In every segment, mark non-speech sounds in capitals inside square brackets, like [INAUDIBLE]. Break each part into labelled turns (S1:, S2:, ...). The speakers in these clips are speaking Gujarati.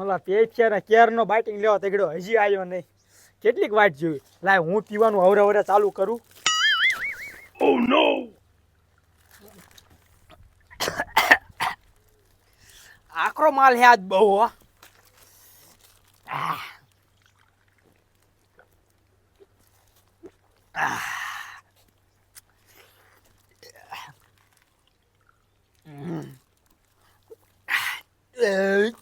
S1: ઓલા ને કેરનો બાઇટિંગ લેવા તગડ્યો હજી આવ્યો નહીં. કેટલીક વાટ જોઈ. લાય હું પીવાનું હવરે હવરે ચાલુ કરું. [COUGHS] આકરો માલ હે આજ બહુ હો આહ. આહ. હમ. એ. એ.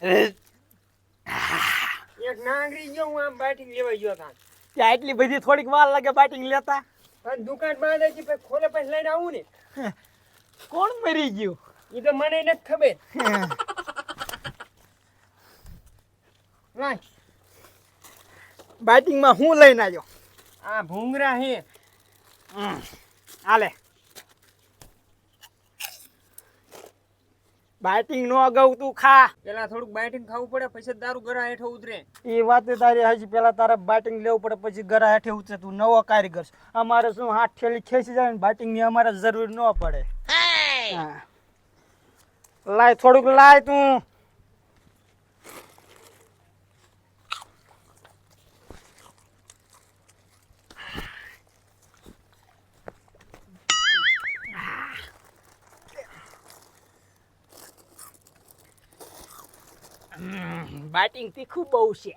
S2: એક નાંગરી ગયો હું આમ બાટિંગ લેવા ગયો તા
S1: ત્યાં એટલી બધી થોડીક વાર લાગે બાટિંગ લેતા.
S2: પણ દુકાન બંધ હતી પછી ખોલે પછી લઈને આવું ને.
S1: કોણ મરી ગયું?
S2: એ તો મને નથી ખબર.
S1: બાઇટિંગમાં હું લઈને આવ્યો?
S2: આ ભૂંગરા હે.
S1: હાલે. બાઇટિંગ નો અગાઉ તું ખા.
S2: પેલા થોડુંક બાઇટિંગ ખાવું પડે પછી તારું દારૂ ગરા હેઠે ઉતરે.
S1: એ વાત તારી હજી પેલા તારે બાઇટિંગ લેવું પડે પછી ગરા હેઠે ઉતરે. તું નવો કારીગર. અમારે શું હાથ ઠેલી ખેંચી જાય ને બાઇટિંગની અમારે જરૂર ન પડે. લાય થોડુંક લાય તું. બાટિંગ તીખું બહુ છે.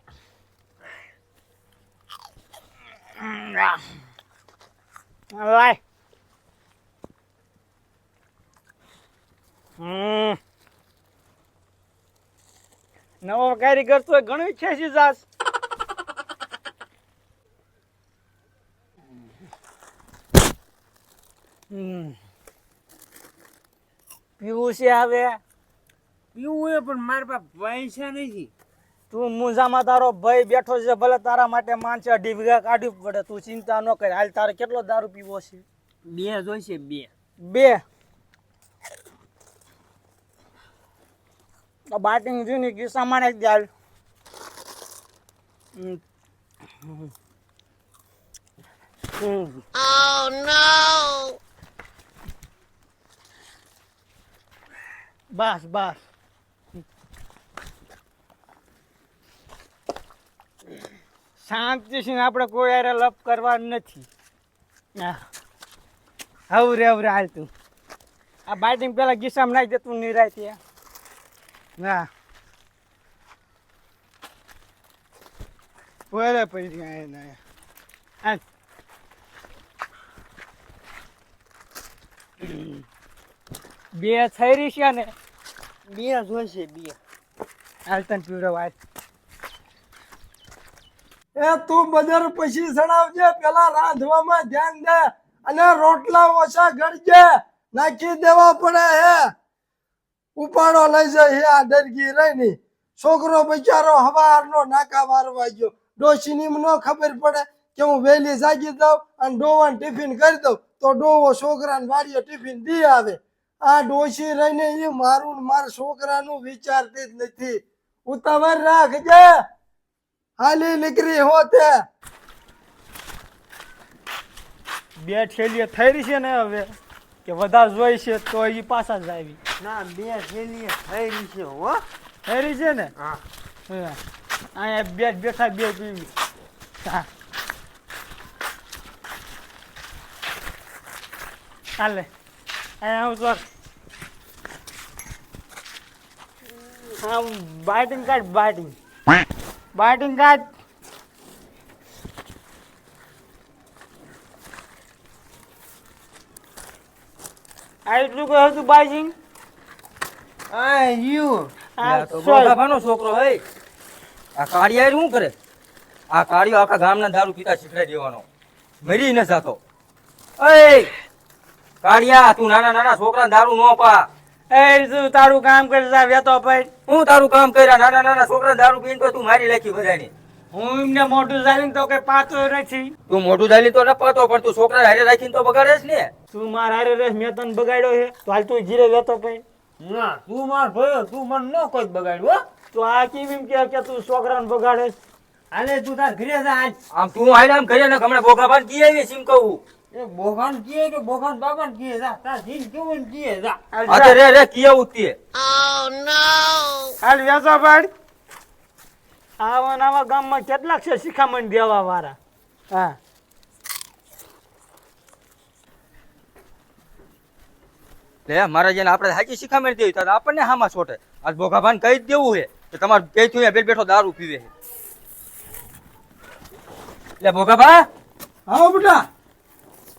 S1: લાય નવો કારીગર તો ઘણું છે હમ. પીવું છે હવે?
S2: પીવું એ પણ મારા પાસે પૈસા નથી
S1: તું મુંજામાં તારો ભાઈ બેઠો છે ભલે તારા માટે માનશે અઢી વીઘા કાઢવી પડે તું ચિંતા ન કર. હાલ તારે કેટલો દારૂ પીવો છે?
S2: બે જોઈશે બે.
S1: બે? બાટિંગ જૂની કિસ્સા માણે જ હાલ. હમ. હમ. બસ બસ. શાંતિથી આપણે કોઈ હારે લપ કરવાનું નથી. હવરે હવરે હાલ તું. આ બાઇટિંગ પહેલાં ગીસામાં નાખી જતું નિરાય ના પછી કાંઈ નહીં હાલ. બે થઈ રહી છે ને?
S2: બે જોઈશે બે.
S1: હાલ તને પીવડાવ
S3: એ તું બજાર પછી સણાવજે પેલા રાંધવામાં ધ્યાન દે અને રોટલા ઓછા ગળજે, નાખી દેવા પડે હે. ઉપાડો લઈ જાય આ ડરગી રહી ની છોકરો બિચારો હવારનો નાકા મારવા ગયો. ડોશીની નો ખબર પડે કે હું વહેલી જાગી દઉં અને ડોવાન ટિફિન કરી દઉં, તો ડોવો છોકરાને વાડીએ ટિફિન દી આવે. આ ડોશી રહીને એ મારું મારા છોકરાનું વિચારતી જ નથી. ઉતાવળ રાખજે. હાલી નીકળી હોતે.
S1: બે ઠેલીઓ થઈ રહી છે ને હવે કે વધારે જોઈ છે તો એ પાછા જ આવી.
S2: ના બે થેલી થઈ રહી છે હો.
S1: થઈ રહી છે ને?
S2: હા.
S1: અહીંયા બે બેઠા બે પીવી હા. ચાલે અહીંયા હું તો. હા બાઇટિંગ કાઢ બાઇટિંગ. બાઇટિંગ કાઢ આ એટલું કહ્યું હતું બાઇટિંગ
S2: આ યુ
S1: આ
S4: તો
S1: સોય.
S4: છોકરો હે. આ કાળિયા શું કરે? આ કાળિયો આખા ગામના દારૂ પીતા શીખડાઈ દેવાનો. મરી ન જાતો. એ કાળિયા તું નાના નાના છોકરા દારૂ ન પા.
S1: એ તું તારું કામ કરી જા વેતો ભાઈ
S4: હું તારું કામ કર્યા? નાના નાના છોકરા દારૂ પીને તો તું મારી નાખી બધાને
S1: હું એમને મોઢું ચાલીને તો કઈ પાતો નથી.
S4: તું મોઢું ઝાલી તો ન પાતો પણ તું છોકરા હારે રાખીને તો બગાડે ને?
S1: તું માર હારે રસ મેં તને બગાડ્યો છે તો હાલ તું જીરે વેતો ભાઈ
S2: ના તું માર ભયો તું મને ન કોઈ બગાડ્યો હો.
S1: તો આ કેમ એમ કે કે તું છોકરાને બગાડે?
S2: હાલે તું તાર ઘરે જા આજ.
S4: આમ તું હારે આમ કર્યા ને હમણાં બોગાભાન કી આવી સીમ કહું?
S2: એ બોગાન કીએ કે બાબાન કીએ? જા તાર જીન કેવું કીએ જા.
S1: હાલ ભાઈ. આવા ને આવા ગામમાં કેટલાક છે શિખામણ દેવા વાળા? હા.
S4: લે મારા જેને આપણે હાચી શિખામણ દેવી તો આપણને હામાં છોટે. આજ ભોગાભાન કહી જ દેવું છે કે તમારું બે થયું બેલ બેઠો દારૂ પીવે છે લે ભોગાભા.
S3: હા બેટા.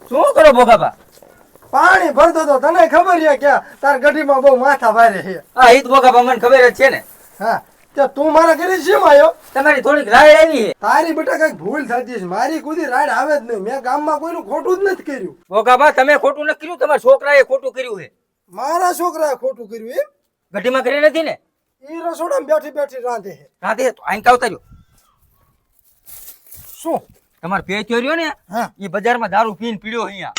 S4: શું કરો ભોગાભા
S3: પાણી ભરતો તો તને ખબર છે કે તાર ગઢીમાં બહુ માથા ભારે છે.
S4: હા ઈ ભોગાભા મને ખબર જ છે ને.
S3: હા તે તું મારા ઘરે શેમ આવ્યો
S4: તમારી થોડીક રાય આવી છે.
S3: તારી બેટા કંઈક ભૂલ થતી છે. મારી કુદી રાડ આવે જ નહીં. મેં ગામમાં કોઈનું ખોટું જ નથી કર્યું.
S4: ભોગાભા તમે ખોટું નથી કર્યું. તમારા છોકરાએ ખોટું કર્યું છે.
S3: મારા છોકરાએ ખોટું કર્યું એમ?
S4: ગઢીમાં કરી નથી ને?
S3: ઈ રસોડામાં બેઠી બેઠી રાંધે છે.
S4: રાંધે તો અહીં કાવતા રહ્યો
S3: શું?
S4: તમારો પેથ્યો રહ્યો ને
S3: હા.
S4: એ બજારમાં દારૂ પીને પીડ્યો અહીંયા.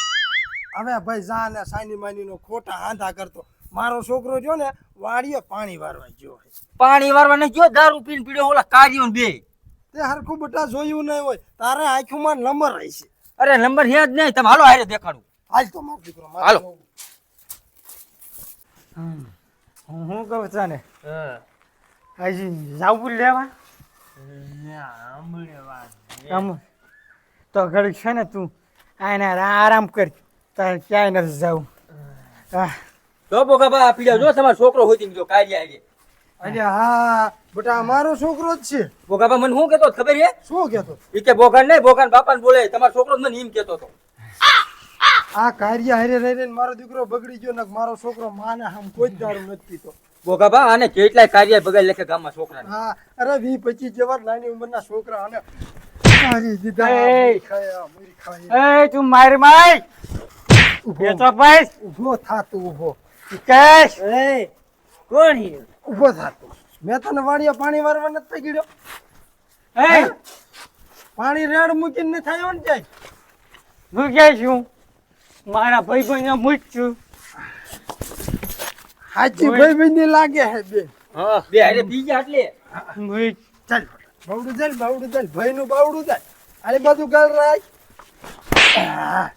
S3: હવે ભાઈ જા ને સાની માની નો ખોટા હાંધા કરતો. મારો છોકરો જો ને વાડીએ પાણી વારવા ગયો
S4: પાણી વારવા નહીં ગયો દારૂ પીને પીડ્યો ઓલા કાર્યો બે.
S3: તે હરખું બટા જોયું નહીં હોય. તારે આંખોમાં નંબર રહેશે
S4: અરે નંબર હે જ નહીં. તમે હાલો હારે દેખાડું.
S3: હાલ તો મારો દીકરો
S4: હાલો.
S3: હું
S1: હું શું કહું તને? હજી જાવું લેવા? આમ તો ઘડીક છે ને તું આને આરામ કર તારે ક્યાંય નથી જવું. હા.
S4: જો આપી જાવ જો તમારો છોકરો હોય ગયો કાર્ય આવી
S3: અરે હા બેટા મારો છોકરો જ છે.
S4: બોગાબા મને શું કેતો ખબર હે?
S3: શું કેતો
S4: ઈ કે નહીં બોગાન બાપાને બોલે તમારો છોકરો જ મને એમ કેતો હતો.
S3: આ કાર્ય હરે રહીને મારો દીકરો બગડી ગયો ને મારો છોકરો માને આમ કોઈ જ દારૂ નથી પીતો.
S4: બોગાબા આને કેટલાય કાર્ય બગાડી લેખે ગામમાં છોકરા
S3: હા અરે વી પચીસ જેવા નાની ઉંમરના છોકરા અને મારી દીધા.
S1: એ!
S3: મૂરી ખાયા, મૂરી ખાયા.
S1: એ તું મારી માય
S3: ઊભો
S1: એ તો ભાઈ.
S3: ઊભો થા તું ઊભો
S1: કેશ
S2: એ કોણ હી
S3: ઊભો થા તું મેં તને વાડીએ પાણી વારવા નથી ગીડ્યો.
S1: એ.
S3: પાણી રેડ મૂકીને નથી આવ્યો ને ક્યાંય?
S1: હું કે છું? મારા ભાઈ ભાઈ મૂક
S3: છું.
S1: હાજી
S3: ભાઈ બંધી લાગે હે બે
S4: હા. બે અરે બીજા એટલે.
S1: મૂક
S3: ચાલ. બાવડું જાય બાવડું જાય ભાઈ નું બાવડું જાય અરે બધું ગાલ રાખ.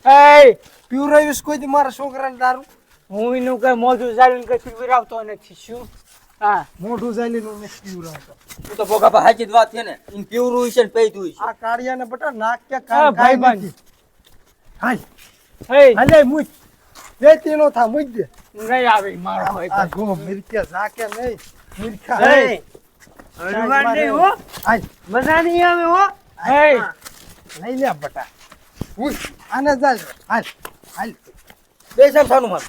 S1: એ
S3: પીવરાવીશ કોઈ દી મારા છોકરાને દારૂ?
S1: હું એનું કઈ મોઢું ચાલીને કઈ પીવરાવતો નથી શું? હા.
S3: મોઢું ચાલીનું નથી પીવરાવતો
S4: તું તો ભોગા હાચી હાજી વાત છે ને. ઇન પીવરું છે ને પૈતું છે.
S3: આ કાળિયાને બટા નાક કે
S1: હા,
S3: કાન
S1: ભાઈ.
S3: નથી. હાલ.
S1: એ
S3: હાલે મુજ બે તીનો થા મુજ દે.
S1: નહીં આવે મારો ભાઈ
S3: આ ગો મિરકે ઝાકે નહીં. મિરખા
S1: એ
S2: નહીં હો. મજા નહીં આવે હો.
S1: એ
S3: લઈ લે બટા. ઉઈ આને ચાલ. હાલ હાલ.
S4: બે સામ સાનું માર.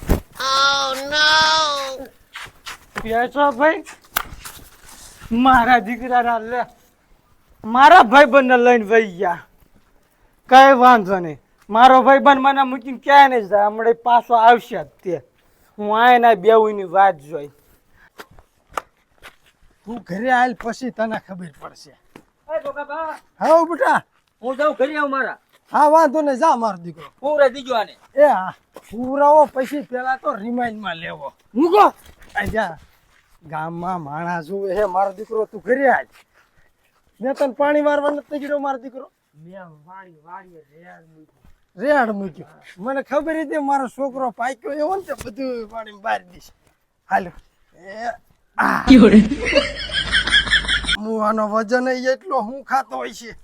S1: પેસો ભાઈ. મારા દીકરા લે. મારા ભાઈ બંને લઈને વહી ગયા. કઈ વાંધો નહીં. મારો ભાઈ બંધ મને મૂકીને ક્યાંય નહીં જાય. હમણાં પાછો આવશે જ તે. હું આયના બેઉની વાત જોઈ.
S3: તું ઘરે હાલ પછી તને ખબર પડશે. હા બેટા?
S4: હું જાઉં ઘરે આવું મારા.
S3: હા વાંધો ને જા મારો દીકરો.
S4: પૂરે દીજો આને.
S3: એ હા પૂરાવો પછી પેલા તો રિમાઇન્ડમાં લેવો. મૂકો જા ગામમાં માણા જુએ હે મારો દીકરો તું ઘરે આજ મેં તને પાણી વારવા નથી ગયો મારો દીકરો.
S2: મેં વાડી વાડીએ રેડ મૂક્યું.
S3: રેડ મૂક્યો. મને ખબર હતી મારો છોકરો પાક્યો એવો ને તે બધું પાણી બહાર દીશ હાલો. એ આનો વજન એટલો હું ખાતો હોય છે.